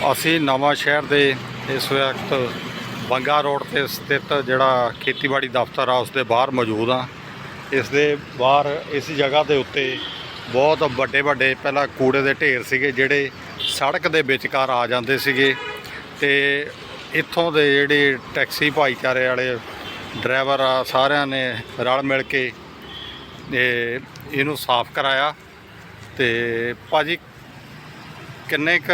ਅਸੀਂ ਨਵਾਂ ਸ਼ਹਿਰ ਦੇ ਇਸ ਵਕਤ ਬੰਗਾ ਰੋਡ ਤੇ ਸਥਿਤ ਜਿਹੜਾ ਖੇਤੀਬਾੜੀ ਦਫ਼ਤਰ ਆ ਉਸ ਦੇ ਬਾਹਰ ਮੌਜੂਦ ਆ। ਇਸ ਦੇ ਬਾਹਰ, ਇਸ ਜਗ੍ਹਾ ਦੇ ਉੱਤੇ ਬਹੁਤ ਵੱਡੇ ਵੱਡੇ ਪਹਿਲਾਂ ਕੂੜੇ ਦੇ ਢੇਰ ਸੀਗੇ, ਜਿਹੜੇ ਸੜਕ ਦੇ ਵਿਚਕਾਰ ਆ ਜਾਂਦੇ ਸੀਗੇ। ਤੇ ਇੱਥੋਂ ਦੇ ਜਿਹੜੇ ਟੈਕਸੀ ਭਾਈਚਾਰੇ ਵਾਲੇ ਡਰਾਈਵਰ ਆ, ਸਾਰਿਆਂ ਨੇ ਰਲ ਮਿਲ ਕੇ ਇਹ, ਇਹਨੂੰ ਸਾਫ਼ ਕਰਾਇਆ। ਤੇ ਭਾਜੀ, ਕਿੰਨੇ ਕ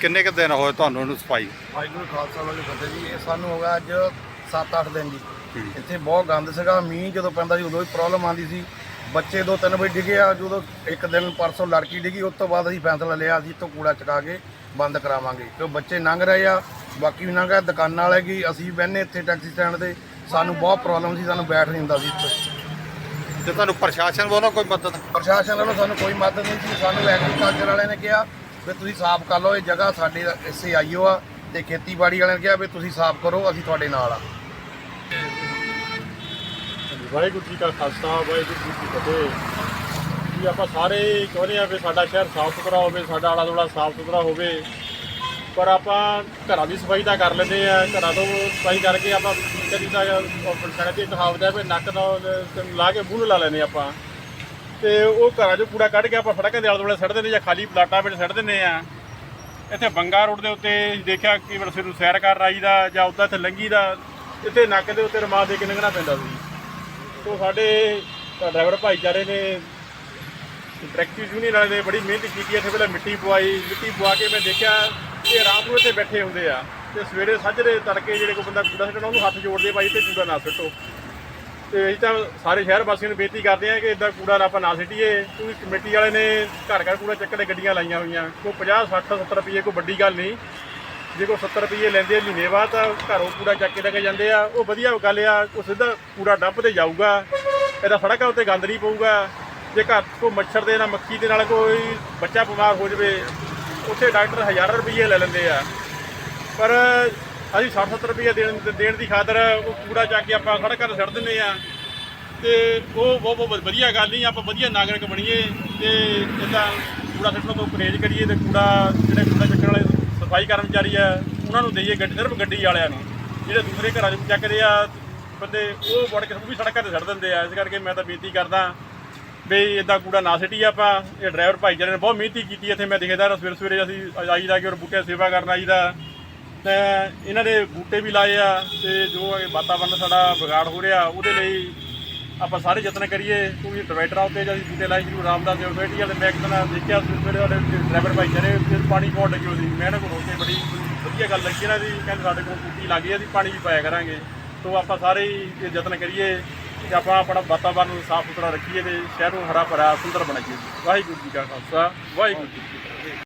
ਕਿੰਨੇ ਕ ਦਿਨ ਹੋਏ ਤੁਹਾਨੂੰ ਇਹਨੂੰ ਸਫ਼ਾਈ? ਵਾਹਿਗੁਰੂ ਖਾਲਸਾ ਵਾਲੇ ਫਤਿਹ ਜੀ। ਇਹ ਸਾਨੂੰ ਹੋ ਗਿਆ ਅੱਜ 7-8 ਦਿਨ ਜੀ। ਹੂੰ। ਇੱਥੇ ਬਹੁਤ ਗੰਦ ਸੀਗਾ ਮੀਂਹ ਜਦੋਂ ਪੈਂਦਾ ਸੀ ਉਦੋਂ ਵੀ ਪ੍ਰੋਬਲਮ ਆਉਂਦੀ ਸੀ। ਬੱਚੇ ਦੋ ਤਿੰਨ ਵਜੇ ਡਿੱਗੇ ਆ ਜਦੋਂ ਇੱਕ ਦਿਨ ਪਰਸੋਂ ਲੜਕੀ ਡਿੱਗੀ ਉਸ ਤੋਂ ਬਾਅਦ ਅਸੀਂ ਫੈਸਲਾ ਲਿਆ ਅਸੀਂ ਇੱਥੋਂ ਕੂੜਾ ਚਕਾ ਕੇ ਬੰਦ ਕਰਾਵਾਂਗੇ। ਕਿਉਂ ਬੱਚੇ ਲੰਘ ਰਹੇ ਆ ਬਾਕੀ ਵੀ ਲੰਘ ਰਿਹਾ ਦੁਕਾਨਾਂ ਵਾਲੇ ਕੀ ਅਸੀਂ ਬਹਿੰਦੇ ਇੱਥੇ ਟੈਕਸੀ ਸਟੈਂਡ ਤੇ। ਸਾਨੂੰ ਬਹੁਤ ਪ੍ਰੋਬਲਮ ਸੀ ਸਾਨੂੰ ਬੈਠ ਨਹੀਂ ਹੁੰਦਾ ਸੀ ਇੱਥੇ। ਤੇ ਤੁਹਾਨੂੰ ਪ੍ਰਸ਼ਾਸਨ ਵੱਲੋਂ ਕੋਈ ਮਦਦ? ਪ੍ਰਸ਼ਾਸਨ ਵੱਲੋਂ ਸਾਨੂੰ ਕੋਈ ਮਦਦ ਨਹੀਂ ਸੀ ਸਾਨੂੰ ਐਗਰੀਕਲਚਰ ਵਾਲਿਆਂ ਨੇ ਕਿਹਾ ਵੀ ਤੁਸੀਂ ਸਾਫ਼ ਕਰ ਲਓ, ਇਹ ਜਗ੍ਹਾ ਸਾਡੇ ਇਸੇ ਆਈਓ ਆ ਤੇ ਖੇਤੀਬਾੜੀ ਵਾਲਿਆਂ ਨੇ ਕਿਹਾ ਵੀ ਤੁਸੀਂ ਸਾਫ਼ ਕਰੋ, ਅਸੀਂ ਤੁਹਾਡੇ ਨਾਲ ਆ। ਵਾਹਿਗੁਰੂ ਜੀ ਕਾ ਖਾਲਸਾ, ਵਾਹਿਗੁਰੂ ਜੀ ਕੀ ਫਤਿਹ। ਜੀ, ਆਪਾਂ ਸਾਰੇ ਹੀ ਚਾਹੁੰਦੇ ਆ ਵੀ ਸਾਡਾ ਸ਼ਹਿਰ ਸਾਫ਼ ਸੁਥਰਾ ਹੋਵੇ, ਸਾਡਾ ਆਲਾ ਦੁਆਲਾ ਸਾਫ਼ ਸੁਥਰਾ ਹੋਵੇ। ਪਰ ਆਪਾਂ ਘਰਾਂ ਦੀ ਸਫ਼ਾਈ ਤਾਂ ਕਰ ਲੈਂਦੇ ਆ ਘਰਾਂ ਤੋਂ ਸਫ਼ਾਈ ਕਰਕੇ ਆਪਾਂ ਕਦੀ ਤਾਂ ਸਾਡੇ ਦੀ ਕਹਾਵਤ ਹੈ ਵੀ ਨੱਕ ਨਾਲ ਲਾ ਕੇ ਮੂੰਹ ਲਾ ਲੈਂਦੇ ਆਪਾਂ। ਤੇ ਉਹ ਘਰਾਂ 'ਚੋਂ ਕੂੜਾ ਕੱਢ ਕੇ ਆਪਾਂ ਸੜਕਾਂ ਦੇ ਆਲੇ ਦੁਆਲੇ ਸੱਟ ਦਿੰਦੇ ਜਾਂ ਖਾਲੀ ਪਲਾਟਾਂ ਵਿੱਚ ਸੱਟ ਦਿੰਦੇ ਆ। ਇੱਥੇ ਬੰਗਾ ਰੋਡ ਦੇ ਉੱਤੇ ਦੇਖਿਆ ਕਿ ਵਰਸੇ ਨੂੰ ਸੈਰ ਕਰ ਰਾਈ ਦਾ ਜਾਂ ਉੱਦਾਂ ਇੱਥੇ ਲੰਗੀ ਦਾ, ਇੱਥੇ ਨੱਕ ਦੇ ਉੱਤੇ ਰਮਾਲ ਦੇ ਕੇ ਲੰਘਣਾ ਪੈਂਦਾ ਸੀ। ਤੋ ਸਾਡੇ ਡਰਾਈਵਰ ਭਾਈਚਾਰੇ ਨੇ ਟਰੈਕਟਰ ਯੂਨੀਅਨ ਵਾਲੇ ਨੇ ਬੜੀ ਮਿਹਨਤ ਕੀਤੀ, ਇੱਥੇ ਪਹਿਲਾਂ ਮਿੱਟੀ ਪਵਾਈ, ਮਿੱਟੀ ਪਵਾ ਕੇ ਮੈਂ ਦੇਖਿਆ ਇਹ ਰਾਤ ਨੂੰ ਇੱਥੇ ਬੈਠੇ ਹੁੰਦੇ ਆ ਤੇ ਸਵੇਰੇ ਸਾਜਰੇ ਤੜਕੇ ਜਿਹੜੇ ਕੋਈ ਬੰਦਾ ਕੂੜਾ ਸੁੱਟਣਾ, ਉਹਨੂੰ ਹੱਥ ਜੋੜਦੇ ਭਾਈ ਤੇ ਕੂੜਾ ਨਾ ਸੁੱਟੋ। ਤੇ ਅਸੀਂ ਤਾਂ ਸਾਰੇ ਸ਼ਹਿਰ ਵਾਸੀਆਂ ਨੂੰ ਬੇਨਤੀ ਕਰਦੇ ਹਾਂ ਕਿ ਇਦਾਂ ਕੂੜਾ ਨਾ ਆਪਾਂ ਨਾ ਸਿੱਟੀਏ। ਕਿਉਂਕਿ ਕਮੇਟੀ ਵਾਲੇ ਨੇ ਘਰ ਘਰ ਕੂੜਾ ਚੱਕਣ ਦੇ ਗੱਡੀਆਂ ਲਾਈਆਂ ਹੋਈਆਂ। ਕੋਈ 50 60 70 ਰੁਪਏ ਕੋਈ ਵੱਡੀ ਗੱਲ ਨਹੀਂ। ਜੇ ਕੋਈ 70 ਰੁਪਏ ਲੈਂਦੇ ਆ ਮਹੀਨੇ ਬਾਅਦ ਤਾਂ ਘਰੋਂ ਕੂੜਾ ਚੱਕ ਕੇ ਲੈ ਕੇ ਜਾਂਦੇ ਆ। ਉਹ ਵਧੀਆ ਗੱਲ ਆ, ਉਹ ਸਿੱਧਾ ਕੂੜਾ ਡੰਪ ਤੇ ਜਾਊਗਾ। ਇਹਦਾ ਸੜਕਾਂ ਉੱਤੇ ਗੰਦ ਨਹੀਂ ਪਊਗਾ। ਜੇ ਘਰ ਕੋ ਮੱਛਰ ਦੇ ਨਾਲ, ਮੱਖੀ ਦੇ ਨਾਲ ਕੋਈ ਬੱਚਾ ਬਿਮਾਰ ਹੋ ਜਾਵੇ, ਉੱਥੇ ਡਾਕਟਰ ਹਜ਼ਾਰਾਂ ਰੁਪਏ ਲੈ ਲੈਂਦੇ ਆ। ਪਰ ਅਸੀਂ 60 70 ਰੁਪਏ ਦੇਣ ਦੇਣ ਦੀ ਖਾਤਰ ਉਹ ਕੂੜਾ ਚੱਕ ਕੇ ਆਪਾਂ ਸੜਕਾਂ ਤੇ ਛੱਡ ਦਿੰਦੇ ਆ ਤੇ ਉਹ ਬਹੁਤ ਬਹੁਤ ਵਧੀਆ ਗੱਲ ਨਹੀਂ, ਆਪਾਂ ਵਧੀਆ ਨਾਗਰਿਕ ਬਣੀਏ ਤੇ ਇਦਾਂ ਕੂੜਾ ਸੁੱਟਣ ਤੋਂ ਪਰਹੇਜ਼ ਕਰੀਏ ਤੇ ਕੂੜਾ ਜਿਹੜੇ ਕੂੜਾ ਚੱਕਣ ਵਾਲੇ ਸਫ਼ਾਈ ਕਰਮਚਾਰੀ ਆ, ਉਹਨਾਂ ਨੂੰ ਦਈਏ ਗੱਡੀ ਸਿਰਫ ਗੱਡੀ ਵਾਲਿਆਂ ਨੂੰ। ਜਿਹੜੇ ਦੂਸਰੇ ਘਰਾਂ 'ਚ ਚੱਕਦੇ ਆ, ਬੰਦੇ ਉਹ ਵੜ ਕੇ ਉਹ ਵੀ ਸੜਕਾਂ ਤੇ ਛੱਡ ਦਿੰਦੇ ਆ। ਇਸ ਕਰਕੇ ਮੈਂ ਤਾਂ ਬੇਨਤੀ ਕਰਦਾ ਵੀ ਇਦਾਂ ਕੂੜਾ ਨਾ ਸਿੱਟੀ ਆਪਾਂ। ਇਹ ਡਰਾਈਵਰ ਭਾਈਚਾਰੇ ਨੇ ਬਹੁਤ ਮਿਹਨਤੀ ਕੀਤੀ ਇੱਥੇ। ਮੈਂ ਦੇਖਦਾ ਸਵੇਰੇ ਸਵੇਰੇ ਅਸੀਂ ਆਈਦਾ ਕਿ ਔਰ ਬੂਟੇ ਸੇਵਾ ਕਰਨ ਆਈਦਾ ਤੇ ਇਹਨਾਂ ਦੇ ਬੂਟੇ ਵੀ ਲਾਏ ਆ ਤੇ ਜੋ ਇਹ ਵਾਤਾਵਰਨ ਸਾਡਾ ਵਿਗਾੜ ਹੋ ਰਿਹਾ, ਉਹਦੇ ਲਈ ਆਪਾਂ ਸਾਰੇ ਯਤਨ ਕਰੀਏ, ਕਿਉਂਕਿ ਡਿਵਾਈਡਰਾਂ ਉੱਤੇ ਜਦ ਅਸੀਂ ਬੂਟੇ ਲਾਏ ਸ਼੍ਰੀ ਰਾਮਦਾਸ ਯੂਨੀਵਰਸਿਟੀ ਵਾਲੇ ਮੈਂ ਇੱਕ ਦਿਨ ਦੇਖਿਆ ਸਵੇਰੇ ਸਵੇਰੇ ਵਾਲੇ ਡਰਾਈਵਰ ਭਾਈਚਾਰੇ ਫਿਰ ਪਾਣੀ ਪਾਉਣ ਲੱਗੇ ਹੋਏ ਸੀ। ਮੈਂ ਇਹਨਾਂ ਕੋਲ ਰੋਕ ਕੇ ਬੜੀ ਵਧੀਆ ਗੱਲ ਲੱਗੀ ਇਹਨਾਂ ਦੀ ਕਹਿੰਦੇ ਸਾਡੇ ਕੋਲ ਬੂਟੀ ਲੱਗੀ ਆ, ਅਸੀਂ ਪਾਣੀ ਵੀ ਪਾਇਆ ਕਰਾਂਗੇ। ਸੋ ਆਪਾਂ ਸਾਰੇ ਹੀ ਯਤਨ ਕਰੀਏ ਕਿ ਆਪਾਂ ਆਪਣਾ ਵਾਤਾਵਰਨ ਨੂੰ ਸਾਫ਼ ਸੁਥਰਾ ਰੱਖੀਏ ਤੇ ਸ਼ਹਿਰ ਨੂੰ ਹਰਾ ਭਰਾ ਸੁੰਦਰ ਬਣਾਈਏ। ਵਾਹਿਗੁਰੂ ਜੀ ਕਾ ਖਾਲਸਾ, ਵਾਹਿਗੁਰੂ ਜੀ ਕੀ ਫਤਿਹ।